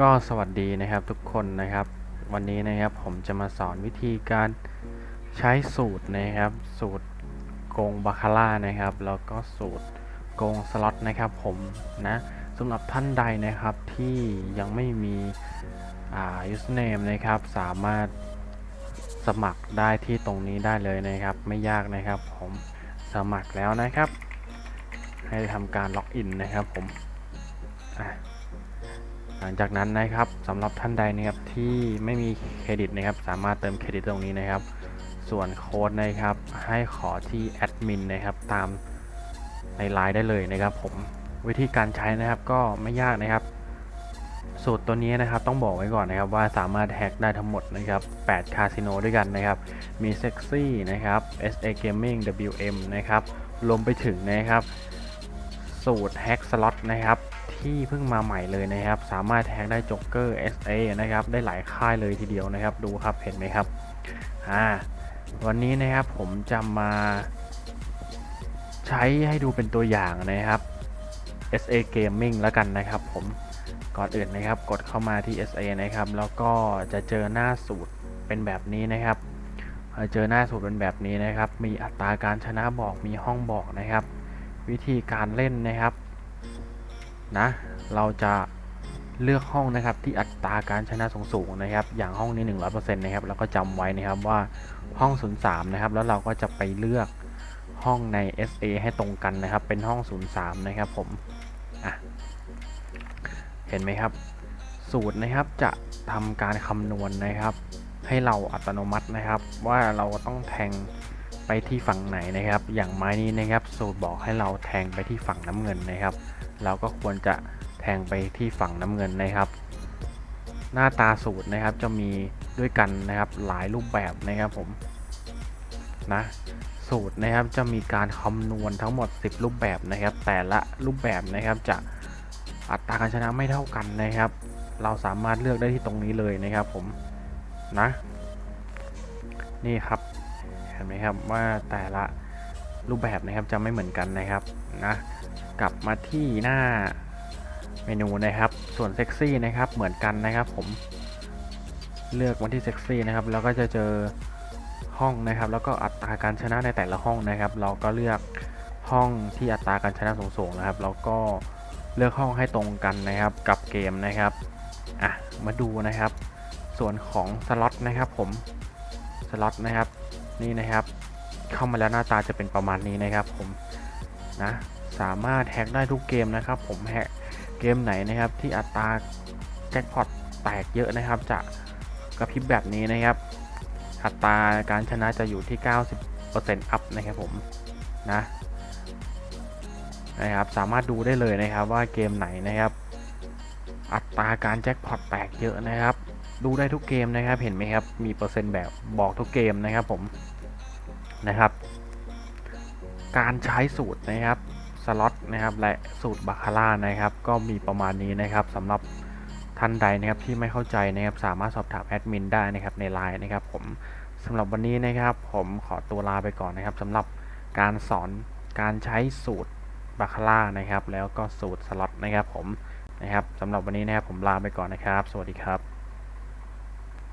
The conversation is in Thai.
ก็สวัสดีนะครับทุกคนนะครับ วันนี้นะครับผมจะมาสอนวิธีการใช้สูตรนะครับ สูตรโกงบาคาร่านะครับ แล้วก็สูตรโกงสล็อตนะครับผมนะสำหรับท่านใดนะครับที่ยังไม่มีอ่า username นะครับ สามารถสมัครได้ที่ตรงนี้ได้เลยนะครับ ไม่ยากนะครับ ผมสมัครแล้วนะครับ ให้ทำการล็อกอินนะครับผมอะ ลังจากนั้นนะครับสำหรับท่านใดนะครับที่ไม่มีเครดิตนะครับ สามารถเติมเครดิตตรงนี้นะครับ ส่วนโค้ดนะครับ ให้ขอที่แอดมินนะครับตามในไลน์ได้เลยนะครับ ผมวิธีการใช้นะครับก็ไม่ยากนะครับ สูตรตัวนี้นะครับต้องบอกไว้ก่อนนะครับว่าสามารถแฮกได้ทั้งหมดนะครับ 8 คาสิโนด้วยกันนะครับ มี Sexy นะครับ SA Gaming WM นะครับรวมไปถึงนะครับ สูตรแฮกสล็อตนะครับที่เพิ่งมาใหม่เลยนะครับ สามารถแฮกได้จ็อกเกอร์ SA นะครับ ได้หลายค่ายเลยทีเดียวนะครับ ดูครับเห็นไหมครับอ่าวันนี้นะครับผมจะมาใช้ให้ดูเป็นตัวอย่างนะครับ SA Gaming แล้วกันนะครับ ผมก่อนอื่นนะครับ กดเข้ามาที่ SA นะครับ แล้วก็จะเจอหน้าสูตรเป็นแบบนี้นะครับ เจอหน้าสูตรเป็นแบบนี้นะครับ มีอัตราการชนะบอกมีห้องบอกนะครับ วิธีการเล่นนะครับนะเราจะเลือกห้องนะครับที่อัตราการชนะสูงๆนะครับ อย่างห้องนี้ 100%นะครับแล้วก็จำไว้นะครับว่าห้อง 03 นะครับ แล้วเราก็จะไปเลือกห้องใน SA ให้ตรงกันนะครับ เป็นห้อง 03 นะครับผมอะเห็นไหมครับ สูตรนะครับจะทำการคำนวณนะครับ ให้เราอัตโนมัตินะครับ ว่าเราต้องแทง ไปที่ฝั่งไหนนะครับ อย่างไม้นี้นะครับสูตรบอกให้เราแทงไปที่ฝั่งน้ำเงินนะครับ เราก็ควรจะแทงไปที่ฝั่งน้ำเงินนะครับ หน้าตาสูตรนะครับจะมีด้วยกันนะครับหลายรูปแบบนะครับผมนะสูตรนะครับจะมีการคำนวณทั้งหมด 10 รูปแบบนะครับ แต่ละรูปแบบนะครับจะอัตราการชนะไม่เท่ากันนะครับ เราสามารถเลือกได้ที่ตรงนี้เลยนะครับผมนะนี่ครับ เห็นไหมครับว่าแต่ละรูปแบบนะครับจะไม่เหมือนกันนะครับนะกลับมาที่หน้าเมนูนะครับ ส่วนเซ็กซี่นะครับเหมือนกันนะครับ ผมเลือกวันที่เซ็กซี่นะครับแล้วก็จะเจอห้องนะครับ แล้วก็อัตราการชนะในแต่ละห้องนะครับ เราก็เลือกห้องที่อัตราการชนะสูงๆนะครับ แล้วก็เลือกห้องให้ตรงกันนะครับ กับเกมนะครับอะมาดูนะครับ ส่วนของสล็อตนะครับ ผมสล็อตนะครับ นี่นะครับ เข้ามาแล้วหน้าตาจะเป็นประมาณนี้นะครับผมนะสามารถแฮกได้ทุกเกมนะครับ ผมแฮกเกมไหนนะครับ ที่อัตราแจ็คพอตแตกเยอะนะครับ จะกระพริบแบบนี้นะครับ อัตราการชนะจะอยู่ที่ 90%อัพนะครับผมนะนะครับสามารถดูได้เลยนะครับว่าเกมไหนนะครับ อัตราการแจ็คพอตแตกเยอะนะครับ ดูได้ทุกเกมนะครับ เห็นไหมครับ มีเปอร์เซ็นต์แบบบอกทุกเกมนะครับผมนะครับ การใช้สูตรนะครับสล็อตนะครับและสูตรบาคาร่านะครับ ก็มีประมาณนี้นะครับสำหรับท่านใดนะครับที่ไม่เข้าใจนะครับสามารถสอบถามแอดมินได้นะครับในไลน์นะครับผมสำหรับวันนี้นะครับผมขอตัวลาไปก่อนนะครับสำหรับการสอนการใช้สูตรบาคาร่านะครับ แล้วก็สูตรสล็อตนะครับผมนะครับสำหรับวันนี้นะครับผมลาไปก่อนนะครับ สวัสดีครับ